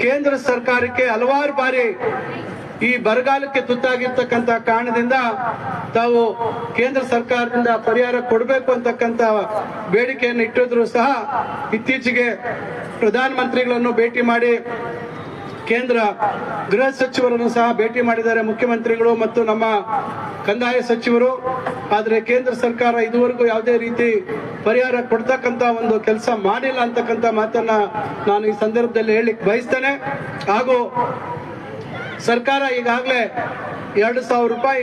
ಕೇಂದ್ರ ಸರ್ಕಾರಕ್ಕೆ ಹಲವಾರು ಬಾರಿ ಈ ಬರಗಾಲಕ್ಕೆ ತುತ್ತಾಗಿರ್ತಕ್ಕಂಥ ಕಾರಣದಿಂದ ತಾವು ಕೇಂದ್ರ ಸರ್ಕಾರದಿಂದ ಪರಿಹಾರ ಕೊಡಬೇಕು ಅಂತಕ್ಕಂಥ ಬೇಡಿಕೆಯನ್ನು ಇಟ್ಟಿದ್ರು ಸಹ ಇತ್ತೀಚೆಗೆ ಪ್ರಧಾನಮಂತ್ರಿಗಳನ್ನು ಭೇಟಿ ಮಾಡಿ ಕೇಂದ್ರ ಗೃಹ ಸಚಿವರನ್ನು ಸಹ ಭೇಟಿ ಮಾಡಿದ್ದಾರೆ ಮುಖ್ಯಮಂತ್ರಿಗಳು ಮತ್ತು ನಮ್ಮ ಕಂದಾಯ ಸಚಿವರು. ಆದರೆ ಕೇಂದ್ರ ಸರ್ಕಾರ ಇದುವರೆಗೂ ಯಾವುದೇ ರೀತಿ ಪರಿಹಾರ ಕೊಡ್ತಕ್ಕಂತ ಒಂದು ಕೆಲಸ ಮಾಡಿಲ್ಲ ಅಂತಕ್ಕಂಥ ಮಾತನ್ನ ನಾನು ಈ ಸಂದರ್ಭದಲ್ಲಿ ಹೇಳಲಿಕ್ಕೆ ಬಯಸ್ತೇನೆ. ಹಾಗೂ ಸರ್ಕಾರ ಈಗಾಗಲೇ ಎರಡು ಸಾವಿರ ರೂಪಾಯಿ,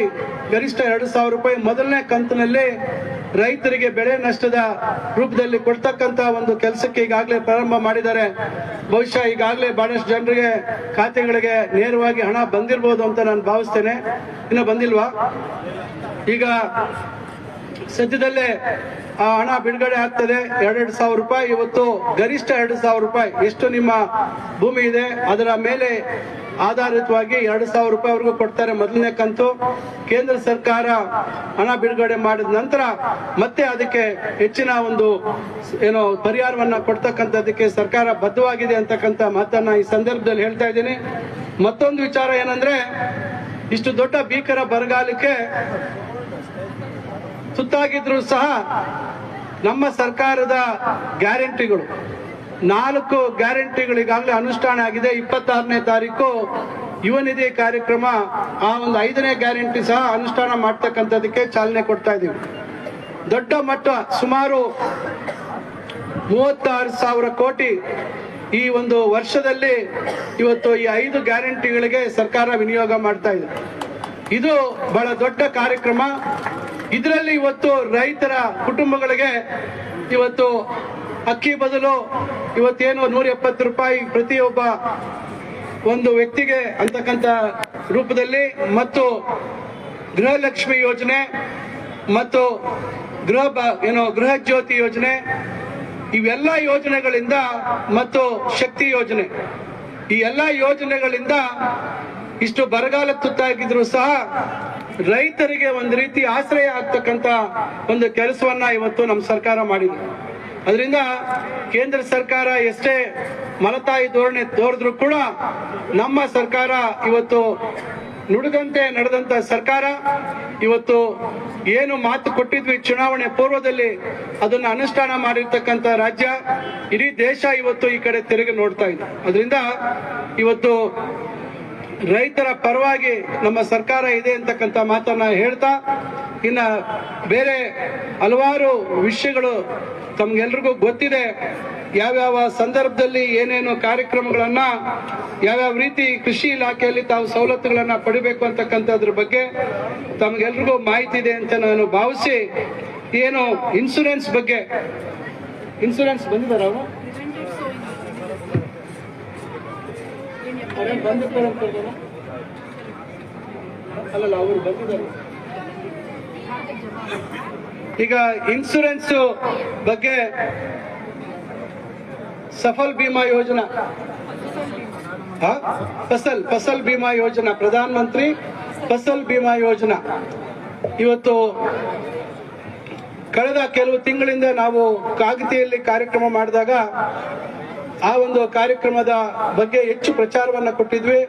ಗರಿಷ್ಠ ಎರಡು ಸಾವಿರ ರೂಪಾಯಿ ಮೊದಲನೇ ಕಂತಿನಲ್ಲಿ ರೈತರಿಗೆ ಬೆಳೆ ನಷ್ಟದ ರೂಪದಲ್ಲಿ ಕೊಡ್ತಕ್ಕಂತ ಒಂದು ಕೆಲಸಕ್ಕೆ ಈಗಾಗಲೇ ಪ್ರಾರಂಭ ಮಾಡಿದ್ದಾರೆ. ಬಹುಶಃ ಈಗಾಗಲೇ ಬಹಳಷ್ಟು ಜನರಿಗೆ ಖಾತೆಗಳಿಗೆ ನೇರವಾಗಿ ಹಣ ಬಂದಿರಬಹುದು ಅಂತ ನಾನು ಭಾವಿಸ್ತೇನೆ. ಇನ್ನು ಬಂದಿಲ್ವಾ? ಈಗ ಸದ್ಯದಲ್ಲೇ ಆ ಹಣ ಬಿಡುಗಡೆ ಆಗ್ತದೆ. ಎರಡೆರಡು ಸಾವಿರ ರೂಪಾಯಿ. ಇವತ್ತು ಗರಿಷ್ಠ ಎರಡು ಸಾವಿರ ರೂಪಾಯಿ. ಎಷ್ಟು ನಿಮ್ಮ ಭೂಮಿ ಇದೆ? ಅದರ ಮೇಲೆ ಆಧಾರಿತವಾಗಿ ಎರಡು ಸಾವಿರ ರೂಪಾಯಿವರೆಗೂ ಕೊಡ್ತಾರೆ ಮೊದಲನೇ ಕಂತು. ಕೇಂದ್ರ ಸರ್ಕಾರ ಹಣ ಬಿಡುಗಡೆ ಮಾಡಿದ ನಂತರ ಮತ್ತೆ ಅದಕ್ಕೆ ಹೆಚ್ಚಿನ ಒಂದು ಏನು ಪರಿಹಾರವನ್ನ ಕೊಡ್ತಕ್ಕಂಥದ್ದಕ್ಕೆ ಸರ್ಕಾರ ಬದ್ಧವಾಗಿದೆ ಅಂತಕ್ಕಂಥ ಮಾತನ್ನ ಈ ಸಂದರ್ಭದಲ್ಲಿ ಹೇಳ್ತಾ ಇದ್ದೀನಿ. ಮತ್ತೊಂದು ವಿಚಾರ ಏನಂದ್ರೆ, ಇಷ್ಟು ದೊಡ್ಡ ಭೀಕರ ಬರಗಾಲಕ್ಕೆ ತುತ್ತಾಗಿದ್ರು ಸಹ ನಮ್ಮ ಸರ್ಕಾರದ ಗ್ಯಾರಂಟಿಗಳು ನಾಲ್ಕು ಗ್ಯಾರಂಟಿಗಳಿಗಾಗಲೇ ಅನುಷ್ಠಾನ ಆಗಿದೆ. ಇಪ್ಪತ್ತಾರನೇ ತಾರೀಕು ಯುವ ನಿಧಿ ಕಾರ್ಯಕ್ರಮ, ಆ ಒಂದು ಐದನೇ ಗ್ಯಾರಂಟಿ ಸಹ ಅನುಷ್ಠಾನ ಮಾಡ್ತಕ್ಕಂಥದಕ್ಕೆ ಚಾಲನೆ ಕೊಡ್ತಾ ಇದ್ದೀವಿ. ದೊಡ್ಡ ಮಟ್ಟ, ಸುಮಾರು ಮೂವತ್ತಾರು ಸಾವಿರ ಕೋಟಿ ಈ ಒಂದು ವರ್ಷದಲ್ಲಿ ಇವತ್ತು ಈ ಐದು ಗ್ಯಾರಂಟಿಗಳಿಗೆ ಸರ್ಕಾರ ವಿನಿಯೋಗ ಮಾಡ್ತಾ ಇದೆ. ಇದು ಬಹಳ ದೊಡ್ಡ ಕಾರ್ಯಕ್ರಮ. ಇದರಲ್ಲಿ ಇವತ್ತು ರೈತರ ಕುಟುಂಬಗಳಿಗೆ ಇವತ್ತು ಅಕ್ಕಿ ಬದಲು ಇವತ್ತೇನು ನೂರ ಎಪ್ಪತ್ತು ರೂಪಾಯಿ ಪ್ರತಿಯೊಬ್ಬ ಒಂದು ವ್ಯಕ್ತಿಗೆ ಅಂತಕ್ಕಂಥ ರೂಪದಲ್ಲಿ ಮತ್ತು ಗೃಹಲಕ್ಷ್ಮಿ ಯೋಜನೆ ಮತ್ತು ಗೃಹ ಏನು, ಗೃಹ ಜ್ಯೋತಿ ಯೋಜನೆ, ಇವೆಲ್ಲ ಯೋಜನೆಗಳಿಂದ ಮತ್ತು ಶಕ್ತಿ ಯೋಜನೆ. ಈ ಎಲ್ಲ ಯೋಜನೆಗಳಿಂದ ಇಷ್ಟು ಬರಗಾಲ ತುತ್ತಾಗಿದ್ರು ಸಹ ರೈತರಿಗೆ ಒಂದು ರೀತಿ ಆಶ್ರಯ ಆಗ್ತಕ್ಕಂತ ಒಂದು ಕೆಲಸವನ್ನ ಇವತ್ತು ನಮ್ಮ ಸರ್ಕಾರ ಮಾಡಿದೆ. ಅದರಿಂದ ಕೇಂದ್ರ ಸರ್ಕಾರ ಎಷ್ಟೇ ಮಲತಾಯಿ ಧೋರಣೆ ತೋರಿದ್ರು ಕೂಡ ನಮ್ಮ ಸರ್ಕಾರ ಇವತ್ತು ನುಡಿದಂತೆ ನಡೆದಂತ ಸರ್ಕಾರ, ಇವತ್ತು ಏನು ಮಾತು ಕೊಟ್ಟಿದ್ವಿ ಚುನಾವಣೆ ಪೂರ್ವದಲ್ಲಿ ಅದನ್ನು ಅನುಷ್ಠಾನ ಮಾಡಿರ್ತಕ್ಕಂಥ ರಾಜ್ಯ, ಇಡೀ ದೇಶ ಇವತ್ತು ಈ ಕಡೆ ತಿರುಗಿ ನೋಡ್ತಾ ಇದೆ. ಅದರಿಂದ ಇವತ್ತು ರೈತರ ಪರವಾಗಿ ನಮ್ಮ ಸರ್ಕಾರ ಇದೆ ಅಂತಕ್ಕಂಥ ಮಾತನ್ನ ಹೇಳ್ತಾ, ಇನ್ನ ಬೇರೆ ಹಲವಾರು ವಿಷಯಗಳು ತಮ್ಗೆಲ್ರಿಗೂ ಗೊತ್ತಿದೆ. ಯಾವ್ಯಾವ ಸಂದರ್ಭದಲ್ಲಿ ಏನೇನು ಕಾರ್ಯಕ್ರಮಗಳನ್ನ, ಯಾವ್ಯಾವ ರೀತಿ ಕೃಷಿ ಇಲಾಖೆಯಲ್ಲಿ ತಾವು ಸವಲತ್ತುಗಳನ್ನ ಪಡಿಬೇಕು ಅಂತಕ್ಕಂಥದ್ರ ಬಗ್ಗೆ ತಮ್ಗೆಲ್ರಿಗೂ ಮಾಹಿತಿ ಇದೆ ಅಂತ ನಾನು ಭಾವಿಸಿ, ಏನು ಇನ್ಸೂರೆನ್ಸ್ ಬಗ್ಗೆ ಇನ್ಸೂರೆನ್ಸ್ ಬಂದಿದ್ದಾರೆ ಅವರು? ಬಂದಿರ್ತಾರೆ? ಅಲ್ಲಲ್ಲ, ಅವರು ಬಂದಿದ್ದಾರೆ ಈಗ ಇನ್ಸೂರೆನ್ಸ್ ಬಗ್ಗೆ ಸಫಲ್ ಭೀಮಾ ಯೋಜನಾ? ಫಸಲ್ ಫಸಲ್ ಭೀಮಾ ಯೋಜನಾ, ಪ್ರಧಾನ ಮಂತ್ರಿ ಫಸಲ್ ಭೀಮಾ ಯೋಜನಾ ಇವತ್ತು ಕಳೆದ ಕೆಲವು ತಿಂಗಳಿಂದ ನಾವು ಕಾಗತಿಯಲ್ಲಿ ಕಾರ್ಯಕ್ರಮ ಮಾಡಿದಾಗ ಆ ಒಂದು ಕಾರ್ಯಕ್ರಮದ ಬಗ್ಗೆ ಹೆಚ್ಚು ಪ್ರಚಾರವನ್ನು ಕೊಟ್ಟಿದ್ವಿ.